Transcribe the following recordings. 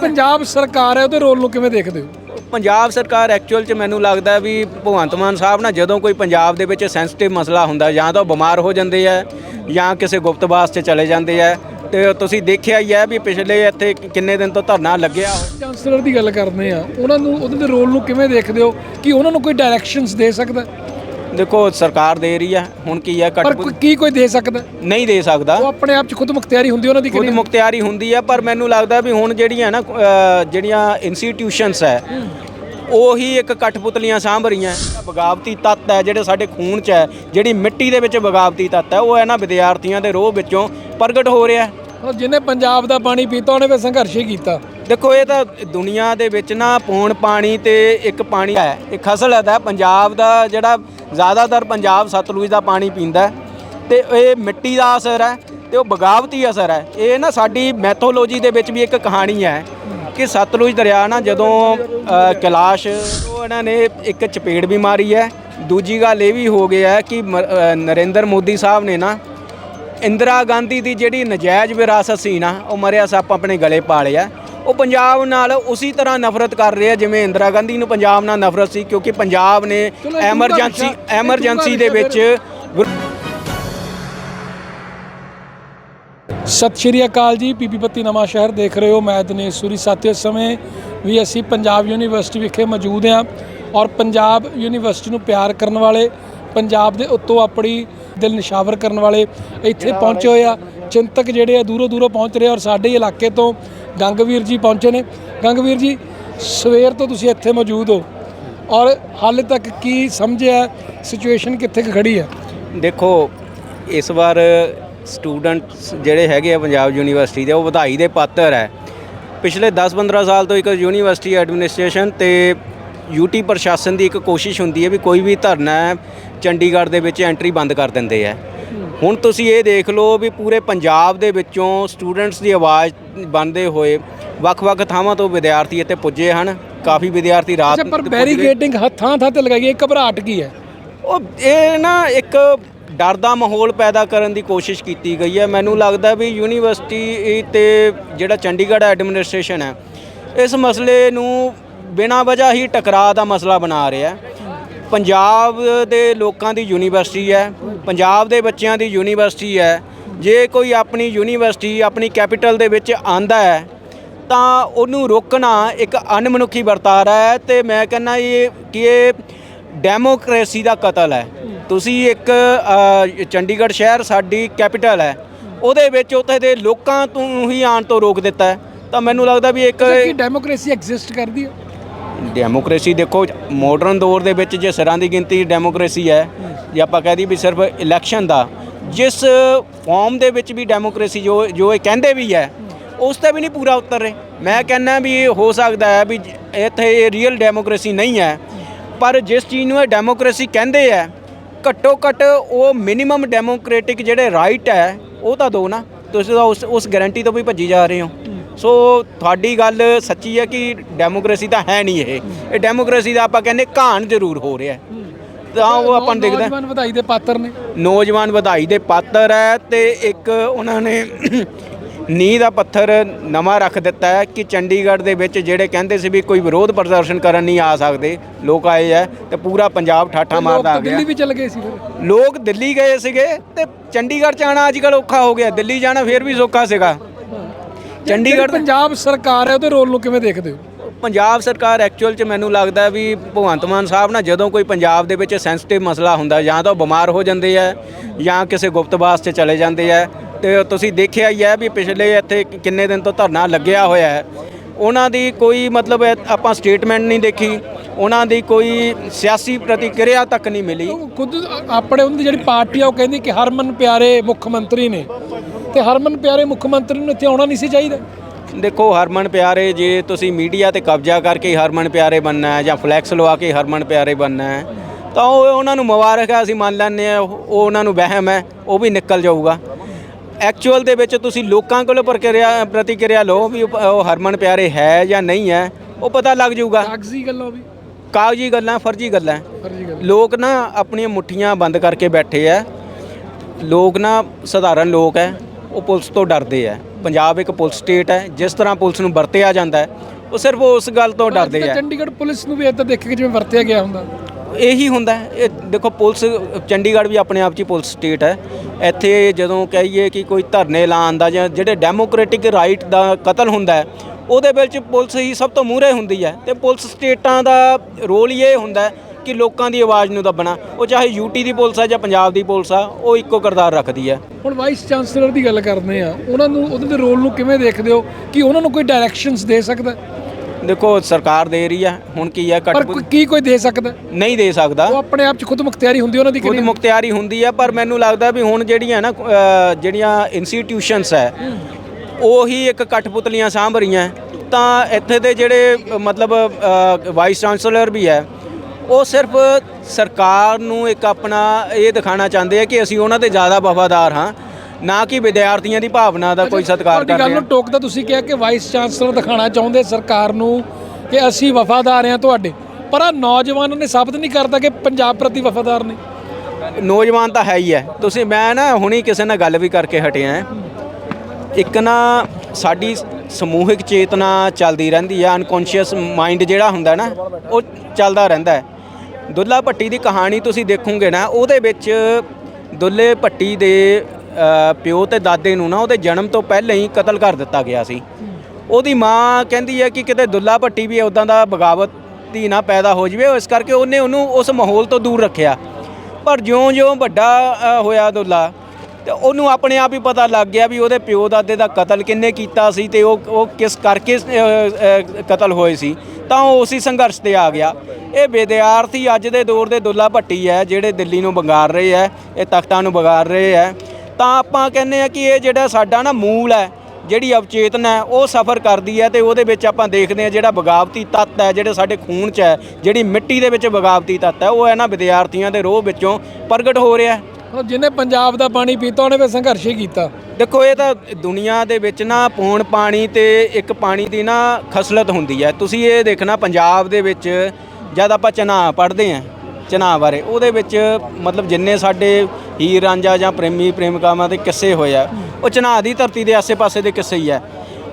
ਪੰਜਾਬ ਸਰਕਾਰ ਹੈ ਉਹਦੇ ਰੋਲ ਨੂੰ ਕਿਵੇਂ ਦੇਖਦੇ ਹੋ? ਪੰਜਾਬ ਸਰਕਾਰ ਐਕਚੁਅਲ 'ਚ ਮੈਨੂੰ ਲੱਗਦਾ ਵੀ ਭਗਵੰਤ ਮਾਨ ਸਾਹਿਬ ਨਾਲ ਜਦੋਂ ਕੋਈ ਪੰਜਾਬ ਦੇ ਵਿੱਚ ਸੈਂਸਿਟਿਵ ਮਸਲਾ ਹੁੰਦਾ ਜਾਂ ਤਾਂ ਉਹ ਬਿਮਾਰ ਹੋ ਜਾਂਦੇ ਆ ਜਾਂ ਕਿਸੇ ਗੁਪਤਵਾਸ 'ਚ ਚਲੇ ਜਾਂਦੇ ਆ ਤੇ ਤੁਸੀਂ ਦੇਖਿਆ ਹੀ ਹੈ ਵੀ ਪਿਛਲੇ ਇੱਥੇ ਕਿੰਨੇ ਦਿਨ ਤੋਂ ਧਰਨਾ ਲੱਗਿਆ। ਚਾਂਸਲਰ ਦੀ ਗੱਲ ਕਰਦੇ ਆ ਉਹਨਾਂ ਨੂੰ ਉਹਦੇ ਦੇ ਰੋਲ ਨੂੰ ਕਿਵੇਂ ਦੇਖਦੇ ਹੋ? ਕਿ ਉਹਨਾਂ ਨੂੰ ਕੋਈ ਡਾਇਰੈਕਸ਼ਨਸ ਦੇ ਸਕਦਾ? ਦੇਖੋ ਸਰਕਾਰ ਦੇ ਰਹੀ ਆ। ਹੁਣ ਕੀ ਹੈ ਪਰ ਕੋਈ- ਕੀ ਕੋਈ ਦੇ ਸਕਦਾ? ਨਹੀਂ ਦੇ ਸਕਦਾ। ਉਹ ਆਪਣੇ ਆਪ ਚ ਖੁਦ ਮੁਖਤਿਆਰੀ ਹੁੰਦੀ ਉਹਨਾਂ ਦੀ ਕਿ ਖੁਦ ਨਹੀਂ? ਮੁਖਤਿਆਰੀ ਹੁੰਦੀ ਹੈ ਪਰ ਮੈਨੂੰ ਲੱਗਦਾ ਵੀ ਹੁਣ ਜਿਹੜੀਆਂ ਨਾ ਅ, ਜਿਹੜੀਆਂ ਇੰਸਟੀਟਿਊਸ਼ਨਸ ਹੈ ਉਹੀ ਇੱਕ ਕਠਪੁਤਲੀਆਂ ਸਾਂਭ ਰਹੀਆਂ। ਬਗਾਵਤੀ ਤੱਤ ਹੈ ਜਿਹੜੇ ਸਾਡੇ ਖੂਨ 'ਚ ਹੈ ਜਿਹੜੀ ਮਿੱਟੀ ਦੇ ਵਿੱਚ ਬਗਾਵਤੀ ਤੱਤ ਹੈ ਉਹ ਇਹਨਾਂ ਵਿਦਿਆਰਥੀਆਂ ਦੇ ਰੋਹ ਵਿੱਚੋਂ ਪ੍ਰਗਟ ਹੋ ਰਿਹਾ। ਹੈ ਉਹ ਜਿਹਨੇ ਪੰਜਾਬ ਦਾ ਪਾਣੀ ਪੀਤਾ ਉਹਨੇ ਵੀ ਸੰਘਰਸ਼ ਹੀ ਕੀਤਾ। ਦੇਖੋ ਇਹ ਤਾਂ ਦੁਨੀਆ ਦੇ ਵਿੱਚ ਨਾ ਪੌਣ ਪਾਣੀ ਤੇ ਇੱਕ ਪਾਣੀ ਹੈ ਇਹ ਖਸਲਤ ਹੈ ਪੰਜਾਬ ਦਾ ਜਿਹੜਾ ਜ਼ਿਆਦਾਤਰ ਪੰਜਾਬ ਸਤਲੁਜ ਦਾ ਪਾਣੀ ਪੀਂਦਾ ਹੈ ਤੇ ਇਹ ਮਿੱਟੀ ਦਾ ਅਸਰ ਹੈ ਤੇ ਉਹ ਬਗਾਵਤੀ ਅਸਰ ਹੈ। ਇਹ ਨਾ ਸਾਡੀ ਮੈਥੋਲੋਜੀ ਦੇ ਵਿੱਚ ਵੀ ਇੱਕ ਕਹਾਣੀ ਹੈ ਕਿ ਸਤਲੁਜ ਦਰਿਆ ਨਾ ਜਦੋਂ ਅ, ਕੈਲਾਸ਼ ਉਹ ਇਹਨਾਂ ਨੇ ਇੱਕ ਚਪੇੜ ਵੀ ਮਾਰੀ ਹੈ। ਦੂਜੀ ਗੱਲ ਇਹ ਵੀ ਹੋ ਗਿਆ ਕਿ ਨਰਿੰਦਰ ਮੋਦੀ ਸਾਹਿਬ ਨੇ ਨਾ ਇੰਦਰਾ ਗਾਂਧੀ ਦੀ ਜਿਹੜੀ ਨਜਾਇਜ਼ ਵਿਰਾਸਤ ਸੀ ਨਾ ਉਹ ਮਰਿਆ ਸੱਪ ਆਪਣੇ ਗਲੇ ਪਾ ਲਿਆ। ਉਹ ਪੰਜਾਬ ਨਾਲ ਉਸੇ ਤਰ੍ਹਾਂ ਨਫ਼ਰਤ ਕਰ ਰਿਹਾ ਜਿਵੇਂ ਇੰਦਰਾ ਗਾਂਧੀ ਨੂੰ ਪੰਜਾਬ ਨਾਲ ਨਫ਼ਰਤ ਸੀ ਕਿਉਂਕਿ ਪੰਜਾਬ ਨੇ ਐਮਰਜੈਂਸੀ ਐਮਰਜੈਂਸੀ ਦੇ ਵਿੱਚ ਸਤਿ ਸ਼੍ਰੀ ਅਕਾਲ ਜੀ ਪੀਪੀ ਬੱਤੀ ਨਵਾਂ ਸ਼ਹਿਰ ਦੇਖ ਰਹੇ ਹੋ। ਮੈਂ ਦਿਨੇਸ਼ ਸੂਰੀ। ਸਾਥੀਓ ਇਸ ਸਮੇਂ ਵੀ ਅਸੀਂ ਪੰਜਾਬ ਯੂਨੀਵਰਸਿਟੀ ਵਿਖੇ ਮੌਜੂਦ ਹਾਂ ਔਰ ਪੰਜਾਬ ਯੂਨੀਵਰਸਿਟੀ ਨੂੰ ਪਿਆਰ ਕਰਨ ਵਾਲੇ ਪੰਜਾਬ ਦੇ ਉੱਤੋਂ ਆਪਣੀ ਦਿਲ ਨਿਸ਼ਾਵਰ ਕਰਨ ਵਾਲੇ ਇੱਥੇ ਪਹੁੰਚੇ ਹੋਏ ਆ। ਚਿੰਤਕ ਜਿਹੜੇ ਆ, ਦੂਰੋਂ ਦੂਰੋਂ ਪਹੁੰਚ ਰਹੇ ਔਰ ਸਾਡੇ ਇਲਾਕੇ ਤੋਂ ਗੰਗਵੀਰ ਜੀ ਪਹੁੰਚੇ ਨੇ। ਗੰਗਵੀਰ ਜੀ, ਸਵੇਰ ਤੋਂ ਤੁਸੀਂ ਇੱਥੇ ਮੌਜੂਦ ਹੋ ਔਰ ਹਾਲੇ ਤੱਕ ਕੀ ਸਮਝਿਆ, ਸਿਚੁਏਸ਼ਨ ਕਿੱਥੇ ਕੁ ਖੜੀ ਹੈ ਦੇਖੋ, ਇਸ ਵਾਰ ਸਟੂਡੈਂਟਸ ਜਿਹੜੇ ਹੈਗੇ ਆ ਪੰਜਾਬ ਯੂਨੀਵਰਸਿਟੀ ਦੇ, ਉਹ ਵਧਾਈ ਦੇ ਪਾਤਰ ਹੈ। ਪਿਛਲੇ 10-15 ਸਾਲ ਤੋਂ ਇੱਕ ਯੂਨੀਵਰਸਿਟੀ ਐਡਮਿਨਿਸਟ੍ਰੇਸ਼ਨ ਤੇ ਯੂਟੀ ਪ੍ਰਸ਼ਾਸਨ ਦੀ ਇੱਕ ਕੋਸ਼ਿਸ਼ ਹੁੰਦੀ ਹੈ ਵੀ ਕੋਈ ਵੀ ਧਰਨਾ ਹੈ ਚੰਡੀਗੜ੍ਹ ਦੇ ਵਿੱਚ ਐਂਟਰੀ ਬੰਦ ਕਰ ਦਿੰਦੇ ਆ ਹੁਣ ਤੁਸੀਂ ਇਹ ਦੇਖ ਲਓ ਵੀ ਪੂਰੇ ਪੰਜਾਬ ਦੇ ਵਿੱਚੋਂ ਸਟੂਡੈਂਟਸ ਦੀ ਆਵਾਜ਼ ਬਣਦੇ ਹੋਏ ਵੱਖ-ਵੱਖ ਥਾਵਾਂ ਤੋਂ ਵਿਦਿਆਰਥੀ ਇੱਥੇ ਪੁੱਜੇ ਹਨ। ਕਾਫੀ ਵਿਦਿਆਰਥੀ ਰਾਤ ਅੱਛਾ ਪਰ। ਬੈਰੀਗੇਟਿੰਗ ਹੱਥਾਂ ਥਾਂ ਤੇ ਲਗਾਈ ਹੈ ਘਬਰਾਹਟ ਕੀ ਹੈ? ਉਹ ਇਹ ਨਾ ਇੱਕ ਡਰ ਦਾ ਮਾਹੌਲ ਪੈਦਾ ਕਰਨ ਦੀ ਕੋਸ਼ਿਸ਼ ਕੀਤੀ ਗਈ ਹੈ। ਮੈਨੂੰ ਲੱਗਦਾ ਵੀ ਯੂਨੀਵਰਸਿਟੀ ਤੇ ਜਿਹੜਾ ਚੰਡੀਗੜ੍ਹ ਐਡਮਿਨਿਸਟ੍ਰੇਸ਼ਨ ਹੈ ਇਸ ਮਸਲੇ ਨੂੰ ਬਿਨਾਂ ਵਜ੍ਹਾ ਹੀ ਟਕਰਾਅ ਦਾ ਮਸਲਾ ਬਣਾ ਰਿਹਾ ਪੰਜਾਬ ਦੇ ਲੋਕਾਂ ਦੀ ਯੂਨੀਵਰਸਿਟੀ ਹੈ, ਪੰਜਾਬ ਦੇ ਬੱਚਿਆਂ ਦੀ ਯੂਨੀਵਰਸਿਟੀ ਹੈ। ਜੇ ਕੋਈ ਆਪਣੀ ਯੂਨੀਵਰਸਿਟੀ, ਆਪਣੀ ਕੈਪੀਟਲ ਦੇ ਵਿੱਚ ਆਂਦਾ ਹੈ, ਤਾਂ ਉਹਨੂੰ ਰੋਕਣਾ ਇੱਕ ਅਨਮਨੁੱਖੀ ਵਰਤਾਰਾ ਹੈ ਤੇ ਮੈਂ ਕਹਿੰਦਾ ਇਹ ਕਿ ਇਹ ਡੈਮੋਕ੍ਰੇਸੀ ਦਾ ਕਤਲ ਹੈ। ਤੁਸੀਂ ਇੱਕ ਚੰਡੀਗੜ੍ਹ ਸ਼ਹਿਰ ਸਾਡੀ ਕੈਪੀਟਲ ਹੈ, ਉਹਦੇ ਵਿੱਚ ਉੱਥੇ ਦੇ ਲੋਕਾਂ ਤੋਂ ਹੀ ਆਉਣ ਤੋਂ ਰੋਕ ਦਿੱਤਾ ਤਾਂ ਮੈਨੂੰ ਲੱਗਦਾ ਵੀ ਇੱਕ ਡੈਮੋਕ੍ਰੇਸੀ ਐਗਜ਼ਿਸਟ ਕਰਦੀ ਹੈ? ਡੈਮੋਕ੍ਰੇਸੀ ਦੇਖੋ ਮਾਡਰਨ ਦੌਰ ਦੇ ਵਿੱਚ ਜੇ ਸਿਰਾਂ ਦੀ ਗਿਣਤੀ ਡੈਮੋਕ੍ਰੇਸੀ ਹੈ, ਜੇ ਆਪਾਂ ਕਹਿ ਦਈਏ ਵੀ ਸਿਰਫ ਇਲੈਕਸ਼ਨ ਦਾ, ਜਿਸ ਫਾਰਮ ਦੇ ਵਿੱਚ ਵੀ ਡੈਮੋਕ੍ਰੇਸੀ ਜੋ ਜੋ ਇਹ ਕਹਿੰਦੇ ਵੀ ਹੈ, ਉਸ ਤੇ ਵੀ ਨਹੀਂ ਪੂਰਾ ਉਤਰ ਰਹੇ। ਮੈਂ ਕਹਿੰਦਾ ਵੀ ਹੋ ਸਕਦਾ ਹੈ ਵੀ ਇੱਥੇ ਇਹ ਰੀਅਲ ਡੈਮੋਕ੍ਰੇਸੀ ਨਹੀਂ ਹੈ, ਪਰ ਜਿਸ ਚੀਜ਼ ਨੂੰ ਇਹ ਡੈਮੋਕ੍ਰੇਸੀ ਕਹਿੰਦੇ ਆ ਘੱਟੋ ਘੱਟ ਉਹ ਮਿਨੀਮਮ ਡੈਮੋਕ੍ਰੈਟਿਕ ਜਿਹੜੇ ਰਾਈਟ ਹੈ, ਉਹ ਤਾਂ ਦੋ ਨਾ। ਤੁਸੀਂ ਤਾਂ ਉਸ ਉਸ ਗਾਰੰਟੀ ਤੋਂ ਵੀ ਭੱਜੀ ਜਾ ਰਹੇ ਹੋ। ਸੋ ਤੁਹਾਡੀ ਗੱਲ ਸੱਚੀ ਹੈ ਕਿ ਡੈਮੋਕ੍ਰੇਸੀ ਤਾਂ ਹੈ ਨਹੀਂ ਇਹ। ਇਹ ਡੈਮੋਕ੍ਰੇਸੀ ਦਾ ਆਪਾਂ ਕਹਿੰਦੇ ਘਾਣ ਜ਼ਰੂਰ ਹੋ ਰਿਹਾ। ਤਾਂ ਉਹ ਆਪਾਂ ਨੂੰ ਦਿਖਦਾ ਨੌਜਵਾਨ ਵਧਾਈ ਦੇ ਪਾਤਰ ਨੇ। ਨੌਜਵਾਨ ਵਧਾਈ ਦੇ ਪਾਤਰ ਹੈ ਤੇ ਇੱਕ ਉਹਨਾਂ ਨੇ ਨੀਂਹ ਦਾ ਪੱਥਰ ਨਵਾਂ ਰੱਖ ਦਿੱਤਾ ਹੈ ਕਿ ਚੰਡੀਗੜ੍ਹ ਦੇ ਵਿੱਚ ਜਿਹੜੇ ਕਹਿੰਦੇ ਸੀ ਵੀ ਕੋਈ ਵਿਰੋਧ ਪ੍ਰਦਰਸ਼ਨ ਕਰਨ ਨਹੀਂ ਆ ਸਕਦੇ ਲੋਕ ਆਏ ਹੈ ਤੇ ਪੂਰਾ ਪੰਜਾਬ ਠਾਠਾ ਮਾਰਦਾ ਆ ਗਿਆ। ਦਿੱਲੀ ਵੀ ਚਲੇ ਗਏ ਸੀ ਫਿਰ। ਲੋਕ ਦਿੱਲੀ ਗਏ ਸੀਗੇ ਤੇ ਚੰਡੀਗੜ੍ਹ ਚ ਆਣਾ ਅੱਜ ਕੱਲ੍ਹ ਔਖਾ ਹੋ ਗਿਆ ਦਿੱਲੀ ਜਾਣਾ ਫੇਰ ਵੀ ਸੌਖਾ ਸੀਗਾ। ਚੰਡੀਗੜ੍ਹ ਪੰਜਾਬ ਸਰਕਾਰ ਹੈ ਉਹਦੇ ਰੋਲ ਨੂੰ ਕਿਵੇਂ ਦੇਖਦੇ ਹੋ? ਪੰਜਾਬ ਸਰਕਾਰ ਐਕਚੁਅਲ 'ਚ ਮੈਨੂੰ ਲੱਗਦਾ ਵੀ ਭਗਵੰਤ ਮਾਨ ਸਾਹਿਬ ਨਾਲ ਜਦੋਂ ਕੋਈ ਪੰਜਾਬ ਦੇ ਵਿੱਚ ਸੈਂਸਿਟਿਵ ਮਸਲਾ ਹੁੰਦਾ ਜਾਂ ਤਾਂ ਉਹ ਬਿਮਾਰ ਹੋ ਜਾਂਦੇ ਆ ਜਾਂ ਕਿਸੇ ਗੁਪਤਵਾਸ 'ਚ ਚਲੇ ਜਾਂਦੇ ਆ ਤੇ ਤੁਸੀਂ ਦੇਖਿਆ ਹੀ ਹੈ ਵੀ ਪਿਛਲੇ ਇੱਥੇ ਕਿੰਨੇ ਦਿਨ ਤੋਂ ਧਰਨਾ ਲੱਗਿਆ ਹੋਇਆ ਹੈ। ਉਹਨਾਂ ਦੀ ਕੋਈ ਮਤਲਬ ਆਪਾਂ ਸਟੇਟਮੈਂਟ ਨਹੀਂ ਦੇਖੀ ਉਹਨਾਂ ਦੀ ਕੋਈ ਸਿਆਸੀ ਪ੍ਰਤੀਕਿਰਿਆ ਤੱਕ ਨਹੀਂ ਮਿਲੀ। ਖੁਦ ਆਪਣੇ ਉਹਨਾਂ ਦੀ ਜਿਹੜੀ ਪਾਰਟੀ ਆ ਉਹ ਕਹਿੰਦੀ ਕਿ ਹਰਮਨ ਪਿਆਰੇ ਮੁੱਖ ਮੰਤਰੀ ਨੇ। ਤੇ ਹਰਮਨ ਪਿਆਰੇ ਮੁੱਖ ਮੰਤਰੀ ਨੂੰ ਇੱਥੇ ਆਉਣਾ ਨਹੀਂ ਸੀ ਚਾਹੀਦਾ? ਦੇਖੋ ਹਰਮਨ ਪਿਆਰੇ ਜੇ ਤੁਸੀਂ ਮੀਡੀਆ ਤੇ ਕਬਜ਼ਾ ਕਰਕੇ ਹਰਮਨ ਪਿਆਰੇ ਬੰਨਣਾ ਹੈ ਜਾਂ ਫਲੈਕਸ ਲਵਾ ਕੇ ਹਰਮਨ ਪਿਆਰੇ ਬੰਨਣਾ ਹੈ ਤਾਂ ਉਹ ਉਹਨਾਂ ਨੂੰ ਮੁਬਾਰਕ ਹੈ ਅਸੀਂ ਮੰਨ ਲੈਂਦੇ ਆ ਉਹ ਉਹ ਉਹਨਾਂ ਨੂੰ ਵਹਿਮ ਹੈ ਉਹ ਵੀ ਨਿਕਲ ਜਾਊਗਾ। ਐਕਚੁਅਲ ਦੇ ਵਿੱਚ ਤੁਸੀਂ ਲੋਕਾਂ ਕੋਲੋਂ ਪ੍ਰਕਿਰਿਆ ਪ੍ਰਤੀਕਿਰਿਆ ਲਓ ਵੀ ਉਹ ਹਰਮਨ ਪਿਆਰੇ ਹੈ ਜਾਂ ਨਹੀਂ ਹੈ ਉਹ ਪਤਾ ਲੱਗ ਜਾਊਗਾ। ਕਾਗਜ਼ੀ ਗੱਲਾਂ ਵੀ। ਕਾਗਜ਼ੀ ਗੱਲਾਂ ਫਰਜ਼ੀ ਗੱਲ। ਲੋਕ ਨਾ ਆਪਣੀਆਂ ਮੁੱਠੀਆਂ ਬੰਦ ਕਰਕੇ ਬੈਠੇ ਆ ਲੋਕ ਨਾ ਸਧਾਰਨ ਲੋਕ ਹੈ। ਉਹ ਪੁਲਿਸ ਤੋਂ ਡਰਦੇ ਆ। ਪੰਜਾਬ ਇੱਕ ਪੁਲਿਸ ਸਟੇਟ ਹੈ ਜਿਸ ਤਰ੍ਹਾਂ ਪੁਲਿਸ ਨੂੰ ਵਰਤਿਆ ਜਾਂਦਾ ਹੈ ਉਹ ਸਿਰਫ ਉਸ ਗੱਲ ਤੋਂ ਡਰਦੇ ਆ। ਚੰਡੀਗੜ੍ਹ ਪੁਲਿਸ ਨੂੰ ਵੀ ਇਦਾਂ ਦੇਖ ਕੇ ਜਿਵੇਂ ਵਰਤਿਆ ਗਿਆ ਹੁੰਦਾ। ਇਹੀ ਹੁੰਦਾ ਇਹ ਦੇਖੋ ਪੁਲਿਸ ਚੰਡੀਗੜ੍ਹ ਵੀ ਆਪਣੇ ਆਪ 'ਚ ਪੁਲਿਸ ਸਟੇਟ ਹੈ। ਇੱਥੇ ਜਦੋਂ ਕਹੀਏ ਕਿ ਕੋਈ ਧਰਨੇ ਲਾਉਣ ਦਾ ਜਾਂ ਜਿਹੜੇ ਡੈਮੋਕ੍ਰੈਟਿਕ ਰਾਈਟ ਦਾ ਕਤਲ ਹੁੰਦਾ ਹੈ ਉਹਦੇ ਵਿੱਚ ਪੁਲਿਸ ਹੀ ਸਭ ਤੋਂ ਮੂਹਰੇ ਹੁੰਦੀ ਹੈ। ਤੇ ਪੁਲਿਸ ਸਟੇਟਾਂ ਦਾ ਰੋਲ ਹੀ ਇਹ ਹੁੰਦਾ ਹੈ ਕਿ ਲੋਕਾਂ ਦੀ ਆਵਾਜ਼ ਨੂੰ ਦੱਬਣਾ ਉਹ ਚਾਹੇ ਯੂਟੀ ਦੀ ਪੁਲਿਸ ਹੈ ਜਾਂ ਪੰਜਾਬ ਦੀ ਪੁਲਿਸ ਆ ਉਹ ਇੱਕੋ ਕਿਰਦਾਰ ਰੱਖਦੀ ਹੈ ਹੁਣ ਵਾਈਸ ਚਾਂਸਲਰ ਦੀ ਗੱਲ ਕਰਦੇ ਆ ਉਹਨਾਂ ਨੂੰ ਉਹਦੇ ਦੇ ਰੋਲ ਨੂੰ ਕਿਵੇਂ ਦੇਖਦੇ ਹੋ? ਕਿ ਉਹਨਾਂ ਨੂੰ ਕੋਈ ਡਾਇਰੈਕਸ਼ਨਸ ਦੇ ਸਕਦਾ? ਦੇਖੋ ਸਰਕਾਰ ਦੇ ਰਹੀ ਹੈ ਹੁਣ ਕੀ ਹੈ ਪਰ ਕੋਈ- ਕੀ ਕੋਈ ਦੇ ਸਕਦਾ? ਨਹੀਂ ਦੇ ਸਕਦਾ। ਉਹ ਆਪਣੇ ਆਪ ਚ ਖੁਦ ਮੁਖਤਿਆਰੀ ਹੁੰਦੀ ਉਹਨਾਂ ਦੀ ਖੁਦ? ਮੁਖਤਿਆਰੀ ਹੁੰਦੀ ਹੈ ਪਰ ਮੈਨੂੰ ਲੱਗਦਾ ਵੀ ਹੁਣ ਜਿਹੜੀਆਂ ਨਾ ਅ, ਜਿਹੜੀਆਂ ਇੰਸਟੀਟਿਊਸ਼ਨਸ ਹੈ ਉਹੀ ਇੱਕ ਕਠਪੁਤਲੀਆਂ ਸਾਂਭ ਰਹੀਆਂ। ਤਾਂ ਇੱਥੇ ਦੇ ਜਿਹੜੇ ਅ, ਮਤਲਬ ਵਾਈਸ ਚਾਂਸਲਰ ਵੀ ਹੈ ਉਹ ਸਿਰਫ ਸਰਕਾਰ ਨੂੰ ਇੱਕ ਆਪਣਾ ਇਹ ਦਿਖਾਣਾ ਚਾਹੁੰਦੇ ਆ ਕਿ ਅਸੀਂ ਉਹਨਾਂ ਦੇ ਜ਼ਿਆਦਾ ਵਫਾਦਾਰ ਹਾਂ ਨਾ ਕਿ ਵਿਦਿਆਰਥੀਆਂ ਦੀ ਭਾਵਨਾ ਦਾ ਕੋਈ ਸਤਿਕਾਰ ਕਰ ਗੱਲ ਰਹੇ ਨੂੰ ਹਾਂ। ਟੋਕਦਾ ਤੁਸੀਂ ਕਿਹਾ ਕਿ ਵਾਈਸ ਚਾਂਸਲਰ ਦਿਖਾਣਾ ਚਾਹੁੰਦੇ ਸਰਕਾਰ ਨੂੰ ਕਿ ਅਸੀਂ ਵਫਾਦਾਰ ਹਾਂ ਤੁਹਾਡੇ ਪਰ ਆ ਨੌਜਵਾਨਾਂ ਨੇ ਸਾਬਤ ਨਹੀਂ ਕਰਦਾ ਕਿ ਪੰਜਾਬ ਪ੍ਰਤੀ ਵਫਾਦਾਰ ਨੇ। ਨੌਜਵਾਨ ਤਾਂ ਹੈ ਹੀ ਹੈ। ਤੁਸੀਂ ਮੈਂ ਨਾ ਹੁਣੀ ਕਿਸੇ ਨਾਲ ਗੱਲ ਵੀ ਕਰਕੇ ਹਟਿਆ। ਇੱਕ ਨਾ ਸਾਡੀ ਸਮੂਹਿਕ ਚੇਤਨਾ ਚੱਲਦੀ ਰਹਿੰਦੀ ਹੈ ਅਨਕੌਂਸ਼ੀਅਸ ਮਾਈਂਡ ਜਿਹੜਾ ਹੁੰਦਾ ਨਾ ਉਹ ਚੱਲਦਾ ਰਹਿੰਦਾ ਹੈ। ਦੁੱਲਾ ਭੱਟੀ ਦੀ ਕਹਾਣੀ ਤੁਸੀਂ ਦੇਖੋਗੇ ਨਾ, ਉਹਦੇ ਵਿੱਚ ਦੁੱਲੇ ਭੱਟੀ ਦੇ ਪਿਓ ਤੇ ਦਾਦੇ ਨੂੰ ਨਾ ਉਹਦੇ ਜਨਮ ਤੋਂ ਪਹਿਲਾਂ ਹੀ ਕਤਲ ਕਰ ਦਿੱਤਾ ਗਿਆ ਸੀ। ਉਹਦੀ ਮਾਂ ਕਹਿੰਦੀ ਹੈ ਕਿ ਕਿਤੇ ਦੁੱਲਾ ਭੱਟੀ ਵੀ ਉਦਾਂ ਦਾ ਬਗਾਵਤ ਬਗਾਵਤੀ ਨਾ ਪੈਦਾ ਹੋ ਜਵੇ, ਇਸ ਕਰਕੇ ਉਹਨੇ ਉਹਨੂੰ ਉਸ ਮਾਹੌਲ ਤੋਂ ਦੂਰ ਰੱਖਿਆ। ਪਰ ਜਿਉਂ-ਜਿਉਂ ਵੱਡਾ ਹੋਇਆ ਦੁੱਲਾ ਤੇ ਉਹਨੂੰ ਆਪਣੇ ਆਪ ਹੀ ਪਤਾ ਲੱਗ ਗਿਆ ਵੀ ਉਹਦੇ ਪਿਓ ਦਾਦੇ ਦਾ ਕਤਲ ਕਿੰਨੇ ਕੀਤਾ ਸੀ ਤੇ ਉਹ ਉਹ ਕਿਸ ਕਰਕੇ ਕਤਲ ਹੋਏ ਸੀ। ਤਾਂ ਉਹ ਉਸੇ ਸੰਘਰਸ਼ ਤੇ ਆ ਗਿਆ। ਇਹ ਵਿਦਿਆਰਥੀ ਅੱਜ ਦੇ ਦੌਰ ਦੇ ਦੁੱਲਾ ਭੱਟੀ ਹੈ, ਜਿਹੜੇ ਦਿੱਲੀ ਨੂੰ ਵੰਗਾਰ ਰਹੇ ਹੈ, ਇਹ ਤਖਤਾਂ ਨੂੰ ਵੰਗਾਰ ਰਹੇ ਹੈ। ਤਾਂ ਆਪਾਂ ਕਹਿੰਦੇ ਆ ਕਿ ਇਹ ਜਿਹੜਾ ਸਾਡਾ ਨਾ ਮੂਲ ਹੈ, ਜਿਹੜੀ ਅਵਚੇਤਨਾ ਹੈ, ਉਹ ਸਫਰ ਕਰਦੀ ਹੈ ਤੇ ਉਹਦੇ ਵਿੱਚ ਆਪਾਂ ਦੇਖਦੇ ਆ ਜਿਹੜਾ ਬਗਾਵਤੀ ਤੱਤ ਹੈ, ਜਿਹੜੇ ਸਾਡੇ ਖੂਨ 'ਚ ਹੈ, ਜਿਹੜੀ ਮਿੱਟੀ ਦੇ ਵਿੱਚ ਬਗਾਵਤੀ ਤੱਤ ਹੈ, ਉਹ ਇਹਨਾਂ ਵਿਦਿਆਰਥੀਆਂ ਦੇ ਰੋਹ ਵਿੱਚੋਂ ਪ੍ਰਗਟ ਹੋ ਰਿਹਾ ਹੈ। ਉਹ ਜਿਹਨੇ ਪੰਜਾਬ ਦਾ ਪਾਣੀ ਪੀਤਾ, ਉਹਨੇ ਵੀ ਸੰਘਰਸ਼ ਹੀ ਕੀਤਾ। ਦੇਖੋ, ਇਹ ਤਾਂ ਦੁਨੀਆ ਦੇ ਵਿੱਚ ਨਾ ਪੌਣ ਪਾਣੀ ਤੇ ਇੱਕ ਪਾਣੀ ਦੀ ਨਾ ਖਸਲਤ ਹੁੰਦੀ ਹੈ। ਤੁਸੀਂ ਇਹ ਦੇਖਣਾ, ਪੰਜਾਬ ਦੇ ਵਿੱਚ ਜਦ ਆਪਾਂ ਚਨਾ ਪੜ੍ਹਦੇ ਆਂ ਚਨਾ ਬਾਰੇ, ਉਹਦੇ ਵਿੱਚ ਮਤਲਬ ਜਿੰਨੇ ਸਾਡੇ ਹੀਰ ਰਾਂਝਾ ਜਾਂ ਪ੍ਰੇਮੀ ਪ੍ਰੇਮਿਕਾਵਾਂ ਦੇ ਕਿੱਸੇ ਹੋਏ ਆ, ਉਹ ਚਨਾ ਦੀ ਧਰਤੀ ਦੇ ਆਸੇ-ਪਾਸੇ ਦੇ ਕਿੱਸੇ ਹੀ ਆ।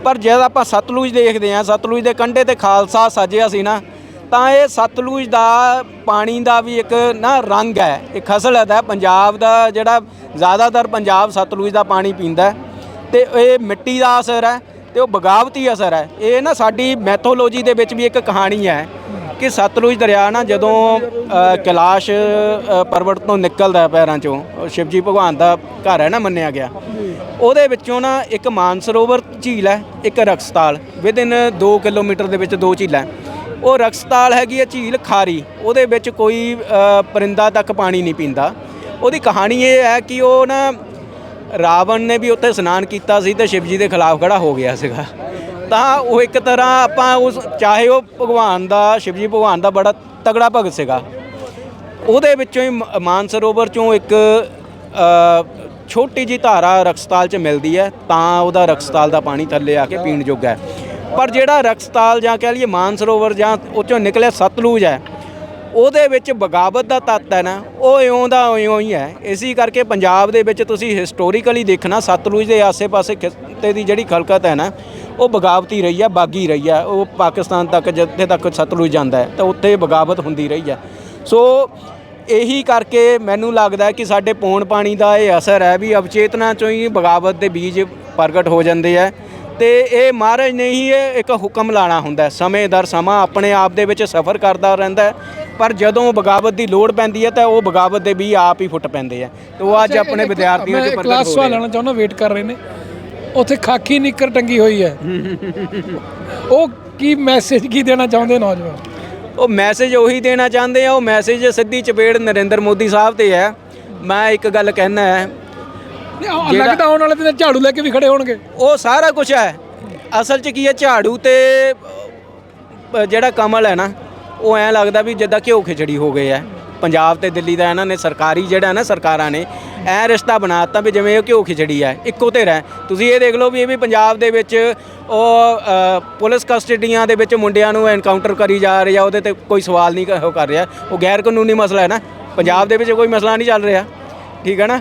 ਪਰ ਜਦ ਆਪਾਂ ਸਤਲੁਜ ਦੇਖਦੇ ਆਂ ਸਤਲੁਜ ਦੇ ਕੰਢੇ ਤੇ ਖਾਲਸਾ ਸਾਜਿਆ ਸੀ ਨਾ ਤਾਂ ਇਹ ਸਤਲੁਜ ਦਾ ਪਾਣੀ ਦਾ ਵੀ ਇੱਕ ਨਾ ਰੰਗ ਹੈ। ਇਹ ਖਸਲਤ ਹੈ। ਪੰਜਾਬ ਦਾ ਜਿਹੜਾ ਜ਼ਿਆਦਾਤਰ ਪੰਜਾਬ ਸਤਲੁਜ ਦਾ ਪਾਣੀ ਪੀਂਦਾ ਹੈ। ਤੇ ਇਹ ਮਿੱਟੀ ਦਾ ਅਸਰ ਹੈ ਤੇ ਉਹ ਬਗਾਵਤੀ ਅਸਰ ਹੈ। ਇਹ ਨਾ ਸਾਡੀ ਮੈਥੋਲੋਜੀ ਦੇ ਵਿੱਚ ਵੀ ਇੱਕ ਕਹਾਣੀ ਹੈ ਕਿ ਸਤਲੁਜ ਦਰਿਆ ਨਾ ਜਦੋਂ ਕੈਲਾਸ਼ ਅ, ਪਰਬਤ ਤੋਂ ਨਿਕਲਦਾ ਪੈਰਾਂ ਚੋਂ ਸ਼ਿਵਜੀ ਭਗਵਾਨ ਦਾ ਘਰ ਹੈ ਨਾ ਮੰਨਿਆ ਗਿਆ। ਉਹਦੇ ਵਿੱਚੋਂ ਨਾ ਇੱਕ ਮਾਨਸਰੋਵਰ ਝੀਲ ਹੈ ਇੱਕ ਰਕਸਤਾਲ। ਵਿਦਿਨ 2 ਕਿਲੋਮੀਟਰ ਦੇ ਵਿੱਚ ਦੋ ਝੀਲਾਂ। ਉਹ ਰਕਸਤਾਲ ਹੈਗੀ ਹੈ ਝੀਲ ਖਾਰੀ, ਉਹਦੇ ਵਿੱਚ ਕੋਈ ਪਰਿੰਦਾ ਤੱਕ ਪਾਣੀ ਨਹੀਂ ਪੀਂਦਾ। ਉਹਦੀ ਕਹਾਣੀ ਇਹ ਹੈ ਕਿ ਉਹ ਨਾ ਰਾਵਣ ਨੇ ਵੀ ਉੱਥੇ ਇਸ਼ਨਾਨ ਕੀਤਾ ਸੀ ਤੇ ਸ਼ਿਵਜੀ ਦੇ ਖਿਲਾਫ ਖੜਾ ਹੋ ਗਿਆ ਸੀਗਾ। ਤਾਂ ਉਹ ਇੱਕ ਤਰ੍ਹਾਂ ਆਪਾਂ ਉਸ, ਚਾਹੇ ਉਹ ਭਗਵਾਨ ਦਾ ਸ਼ਿਵਜੀ ਭਗਵਾਨ ਦਾ ਬੜਾ ਤਗੜਾ ਭਗਤ ਸੀਗਾ। ਉਹਦੇ ਵਿੱਚੋਂ ਹੀ ਮ- ਮਾਨਸਰੋਵਰ ਚੋਂ ਇੱਕ ਛੋਟੀ ਜੀ ਧਾਰਾ ਰਕਸਤਾਲ 'ਚ ਮਿਲਦੀ ਹੈ, ਤਾਂ ਉਹਦਾ ਰਕਸਤਾਲ ਦਾ ਪਾਣੀ ਥੱਲੇ ਆ ਕੇ ਪੀਣ ਯੋਗਾ ਹੈ। ਪਰ ਜਿਹੜਾ ਰਕਸਤਾਲ ਜਾਂ ਕਹਿ ਲਈਏ ਮਾਨਸਰੋਵਰ ਜਾਂ ਉਹ ਚੋਂ ਨਿਕਲਿਆ ਸਤਲੁਜ ਹੈ, ਉਹਦੇ ਵਿੱਚ ਬਗਾਵਤ ਦਾ ਤੱਤ ਹੈ ਨਾ, ਉਹ ਇਉਂ ਦਾ ਇਉਂ ਹੀ ਹੈ। ਇਸੇ ਕਰਕੇ ਪੰਜਾਬ ਦੇ ਵਿੱਚ ਤੁਸੀਂ ਹਿਸਟੋਰੀਕਲੀ ਦੇਖਣਾ, ਸਤਲੁਜ ਦੇ ਆਸੇ-ਪਾਸੇ ਖਿੱਤੇ ਦੀ ਜਿਹੜੀ ਖਲਕਤ ਹੈ ਨਾ, ਉਹ ਬਗਾਵਤੀ ਰਹੀ ਹੈ, ਬਾਗੀ ਰਹੀ ਹੈ। ਉਹ ਪਾਕਿਸਤਾਨ ਤੱਕ, ਜਿੱਥੇ ਤੱਕ ਸਤਲੁਜ ਜਾਂਦਾ ਹੈ, ਤਾਂ ਉੱਥੇ ਬਗਾਵਤ ਹੁੰਦੀ ਰਹੀ ਹੈ। ਸੋ ਇਹੀ ਕਰਕੇ ਮੈਨੂੰ ਲੱਗਦਾ ਕਿ ਸਾਡੇ ਪੌਣ ਪਾਣੀ ਦਾ ਇਹ ਅਸਰ ਹੈ ਵੀ ਅਵਚੇਤਨਾ ਚੋਂ ਹੀ ਬਗਾਵਤ ਦੇ ਬੀਜ ਪ੍ਰਗਟ ਹੋ ਜਾਂਦੇ ਆ ਤੇ ਇਹ ਮਹਾਰਾਜ ਨੇ ਹੀ ਇਹ ਇੱਕ ਹੁਕਮ ਲਾਣਾ ਹੁੰਦਾ। ਸਮੇਂ ਦਰ ਸਮਾਂ ਆਪਣੇ ਆਪ ਦੇ ਵਿੱਚ ਸਫ਼ਰ ਕਰਦਾ ਰਹਿੰਦਾ। ਪਰ ਜਦੋਂ ਬਗਾਵਤ ਦੀ ਲੋੜ ਪੈਂਦੀ ਹੈ ਤਾਂ ਉਹ ਬਗਾਵਤ ਦੇ ਵੀ ਆਪ ਹੀ ਫੁੱਟ ਪੈਂਦੇ ਆ। ਤੇ ਉਹ ਅੱਜ ਆਪਣੇ ਵਿਦਿਆਰਥੀਆਂ 'ਚ ਮੈਂ ਪ੍ਰਗਟ ਕਲਾਸ ਹੋ ਸਵਾਲ ਰਿਹਾ। ਲੈਣਾ ਚਾਹੁੰਦਾ ਵੇਟ ਕਰ ਰਹੇ ਨੇ। ਉੱਥੇ ਖਾਕੀ ਨਿੱਕਰ ਟੰਗੀ ਹੋਈ ਹੈ। ਉਹ ਕੀ ਮੈਸੇਜ ਕੀ ਦੇਣਾ ਚਾਹੁੰਦੇ ਨੌਜਵਾਨ? ਉਹ ਮੈਸੇਜ ਉਹੀ ਦੇਣਾ ਚਾਹੁੰਦੇ ਆ ਉਹ ਮੈਸੇਜ ਸਿੱਧੀ ਚਪੇੜ ਨਰਿੰਦਰ ਮੋਦੀ ਸਾਹਿਬ ਤੇ ਹੈ। ਮੈਂ ਇੱਕ ਗੱਲ ਕਹਿਣਾ ਹੈ ਉਹ ਲੱਗਦਾ ਆਉਣ ਵਾਲੇ ਦਿਨ ਝਾੜੂ ਲੈ ਕੇ ਵੀ ਖੜੇ ਹੋਣਗੇ। ਉਹ ਸਾਰਾ ਕੁਝ ਹੈ। ਅਸਲ 'ਚ ਕੀ ਹੈ ਝਾੜੂ ਤੇ ਅ, ਜਿਹੜਾ ਕਮਲ ਹੈ ਨਾ ਉਹ ਐਂ ਲੱਗਦਾ ਵੀ ਜਿੱਦਾਂ ਘਿਓ ਖਿਚੜੀ ਹੋ ਗਏ ਹੈ ਪੰਜਾਬ ਤੇ ਦਿੱਲੀ ਦਾ ਇਹਨਾਂ ਨੇ ਸਰਕਾਰੀ ਜਿਹੜਾ ਨਾ ਸਰਕਾਰਾਂ ਨੇ ਐ ਰਿਸ਼ਤਾ ਬਣਾਤਾ ਵੀ ਜਿਵੇਂ ਉਹ ਘਿਓ ਖਿਚੜੀ ਹੈ ਇੱਕੋ ਧਿਰ ਹੈ ਤੁਸੀਂ ਇਹ ਦੇਖ ਲਓ ਵੀ ਇਹ ਵੀ ਪੰਜਾਬ ਦੇ ਵਿੱਚ ਉਹ ਅ, ਪੁਲਿਸ ਕਸਟਡੀਆਂ ਦੇ ਵਿੱਚ ਮੁੰਡਿਆਂ ਨੂੰ ਐਨਕਾਊਂਟਰ ਕਰੀ ਜਾ ਰਿਹਾ ਉਹਦੇ ਤੇ ਕੋਈ ਸਵਾਲ ਨਹੀਂ ਕ- ਉਹ ਕਰ ਰਿਹਾ। ਉਹ ਗੈਰ ਕਾਨੂੰਨੀ ਮਸਲਾ ਹੈ ਨਾ। ਪੰਜਾਬ ਦੇ ਵਿੱਚ ਕੋਈ ਮਸਲਾ ਨਹੀਂ ਚੱਲ ਰਿਹਾ। ਠੀਕ ਹੈ ਨਾ?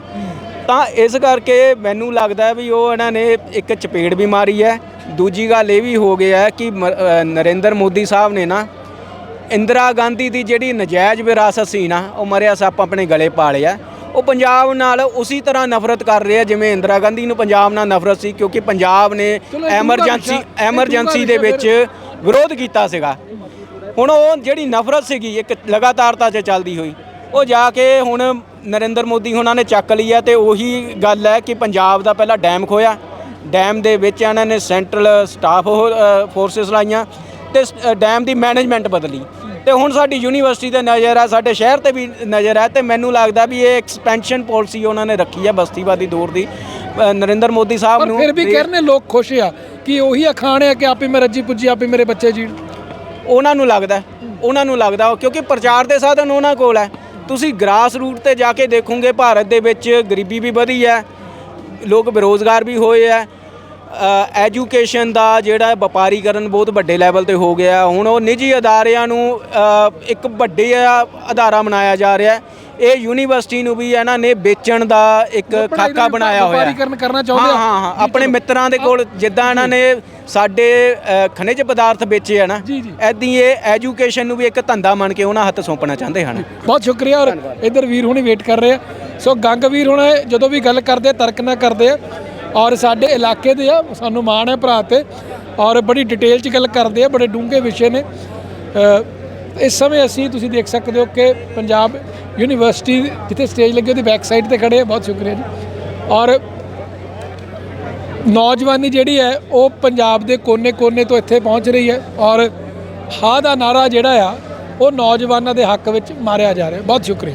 ਤਾਂ ਇਸ ਕਰਕੇ ਮੈਨੂੰ ਲੱਗਦਾ ਵੀ ਉਹ ਇਹਨਾਂ ਨੇ ਇੱਕ ਚਪੇੜ ਵੀ ਮਾਰੀ ਹੈ। ਦੂਜੀ ਗੱਲ ਇਹ ਵੀ ਹੋ ਗਿਆ ਹੈ ਕਿ ਮ- ਅ, ਨਰਿੰਦਰ ਮੋਦੀ ਸਾਹਿਬ ਨੇ ਨਾ ਇੰਦਰਾ ਗਾਂਧੀ ਦੀ ਜਿਹੜੀ ਨਜਾਇਜ਼ ਵਿਰਾਸਤ ਸੀ ਨਾ ਉਹ ਮਰਿਆ ਸੱਪ ਆਪਣੇ ਗਲੇ ਪਾ ਲਿਆ। ਉਹ ਪੰਜਾਬ ਨਾਲ ਉਸੇ ਤਰ੍ਹਾਂ ਨਫ਼ਰਤ ਕਰ ਰਹੇ ਆ ਜਿਵੇਂ ਇੰਦਰਾ ਗਾਂਧੀ ਨੂੰ ਪੰਜਾਬ ਨਾਲ ਨਫ਼ਰਤ ਸੀ ਕਿਉਂਕਿ ਪੰਜਾਬ ਨੇ ਚਲੋ ਇਹ ਦੂਜਾ ਐਮਰਜੈਂਸੀ ਵਿਸ਼ਾ- ਇਹ ਐਮਰਜੈਂਸੀ ਦੇ ਵਿੱਚ ਵਿਰੋਧ ਕੀਤਾ ਸੀਗਾ। ਹੁਣ ਉਹ ਜਿਹੜੀ ਨਫ਼ਰਤ ਸੀਗੀ ਇੱਕ ਲਗਾਤਾਰਤਾ 'ਚ ਚੱਲਦੀ ਹੋਈ ਉਹ ਜਾ ਕੇ ਹੁਣ ਨਰਿੰਦਰ ਮੋਦੀ ਉਹਨਾਂ ਨੇ ਚੱਕ ਲਈ ਹੈ ਤੇ ਉਹੀ ਗੱਲ ਹੈ ਕਿ ਪੰਜਾਬ ਦਾ ਪਹਿਲਾਂ ਡੈਮ ਖੋਇਆ ਡੈਮ ਦੇ ਵਿੱਚ ਇਹਨਾਂ ਨੇ ਸੈਂਟਰਲ ਸਟਾਫ ਫੋਰਸਸ ਲਾਈਆਂ ਤੇ ਡੈਮ ਦੀ ਮੈਨੇਜਮੈਂਟ ਬਦਲੀ। ਤੇ ਹੁਣ ਸਾਡੀ ਯੂਨੀਵਰਸਿਟੀ ਤੇ ਨਜ਼ਰ ਹੈ ਸਾਡੇ ਸ਼ਹਿਰ ਤੇ ਵੀ ਨਜ਼ਰ ਹੈ ਤੇ ਮੈਨੂੰ ਲੱਗਦਾ ਵੀ ਇਹ ਐਕਸਪੈਂਸ਼ਨ ਪਾਲਿਸੀ ਉਹਨਾਂ ਨੇ ਰੱਖੀ ਹੈ ਬਸਤੀਵਾਦੀ ਦੌਰ ਦੀ। ਨਰਿੰਦਰ ਮੋਦੀ ਸਾਹਿਬ ਨੂੰ ਫਿਰ ਵੀ ਕਹਿੰਦੇ ਲੋਕ ਖੁਸ਼ ਆ ਕਿ ਉਹੀ ਅਖਾਣ ਹੈ ਕਿ ਆਪੇ ਮੈਂ ਰੱਜੀ ਪੁੱਜੀ ਆਪੇ ਮੇਰੇ ਬੱਚੇ ਜੀਣ। ਉਹਨਾਂ ਨੂੰ ਲੱਗਦਾ ਉਹਨਾਂ ਨੂੰ ਲੱਗਦਾ ਕਿਉਂਕਿ ਪ੍ਰਚਾਰ ਦੇ ਸਾਧਨ ਉਹਨਾਂ ਕੋਲ ਹੈ। ਤੁਸੀਂ ਗ੍ਰਾਸ ਰੂਟ ਤੇ ਜਾ ਕੇ ਦੇਖੋਗੇ, ਭਾਰਤ ਦੇ ਵਿੱਚ ਗਰੀਬੀ ਵੀ ਵਧੀ ਹੈ, ਲੋਕ ਬੇਰੋਜ਼ਗਾਰ ਵੀ ਹੋਏ ਹੈ ਐਜੂਕੇਸ਼ਨ ਦਾ ਜਿਹੜਾ ਵਪਾਰੀਕਰਨ ਬਹੁਤ ਵੱਡੇ ਲੈਵਲ ਤੇ ਹੋ ਗਿਆ ਹੁਣ ਉਹ ਨਿੱਜੀ ਅਦਾਰਿਆਂ ਨੂੰ ਇੱਕ ਵੱਡੇ ਅਦਾਰਾ ਬਣਾਇਆ ਜਾ ਰਿਹਾ ਹੈ। ਇਹ ਯੂਨੀਵਰਸਿਟੀ ਨੂੰ ਵੀ ਇਹਨਾਂ ਨੇ ਵੇਚਣ ਦਾ ਇੱਕ ਖਾਕਾ ਬਣਾਇਆ ਹੋਇਆ ਹੈ। ਕਰਨਾ ਚਾਹੁੰਦੇ ਹਾਂ। ਹਾਂ ਹਾਂ ਆਪਣੇ ਮਿੱਤਰਾਂ ਦੇ ਕੋਲ ਜਿੱਦਾਂ ਇਹਨਾਂ ਨੇ ਸਾਡੇ ਖਣਿਜ ਪਦਾਰਥ ਵੇਚੇ ਆ ਨਾ। ਐਦਾਂ ਇਹ ਐਜੂਕੇਸ਼ਨ ਨੂੰ ਵੀ ਇੱਕ ਧੰਦਾ ਮੰਨ ਕੇ ਉਹਨਾਂ ਹੱਥ ਸੌਂਪਣਾ ਚਾਹੁੰਦੇ ਹਨ ਬਹੁਤ ਸ਼ੁਕਰੀਆ ਔਰ ਇਧਰ ਵੀਰ ਹੁਣੀ ਵੇਟ ਕਰ ਰਹੇ ਆ ਸੋ ਗੰਗ ਵੀਰ ਹੁਣ ਜਦੋਂ ਵੀ ਗੱਲ ਕਰਦੇ ਤਰਕ ਨਾ ਕਰਦੇ ਆ ਔਰ ਸਾਡੇ ਇਲਾਕੇ ਦੇ ਆ ਸਾਨੂੰ ਮਾਣ ਹੈ ਭਰਾ ਤੇ ਔਰ ਬੜੀ ਡਿਟੇਲ 'ਚ ਗੱਲ ਕਰਦੇ ਆ ਬੜੇ ਡੂੰਘੇ ਵਿਸ਼ੇ ਨੇ ਇਸ ਸਮੇਂ ਅਸੀਂ ਤੁਸੀਂ ਦੇਖ ਸਕਦੇ ਹੋ ਕਿ ਪੰਜਾਬ ਯੂਨੀਵਰਸਿਟੀ ਜਿੱਥੇ ਸਟੇਜ ਲੱਗੀ ਉਹਦੀ ਬੈਕ ਸਾਈਡ ਤੇ ਖੜੇ ਆ, ਬਹੁਤ ਸ਼ੁਕਰੀਆ ਜੀ। ਔਰ ਨੌਜਵਾਨੀ ਜਿਹੜੀ ਹੈ, ਉਹ ਪੰਜਾਬ ਦੇ ਕੋਨੇ-ਕੋਨੇ ਤੋਂ ਇੱਥੇ ਪਹੁੰਚ ਰਹੀ ਹੈ ਔਰ ਹਾਂ ਦਾ ਨਾਰਾ ਜਿਹੜਾ ਆ, ਉਹ ਨੌਜਵਾਨਾਂ ਦੇ ਹੱਕ ਵਿੱਚ ਮਾਰਿਆ ਜਾ ਰਿਹਾ। ਬਹੁਤ ਸ਼ੁਕਰੀਆ।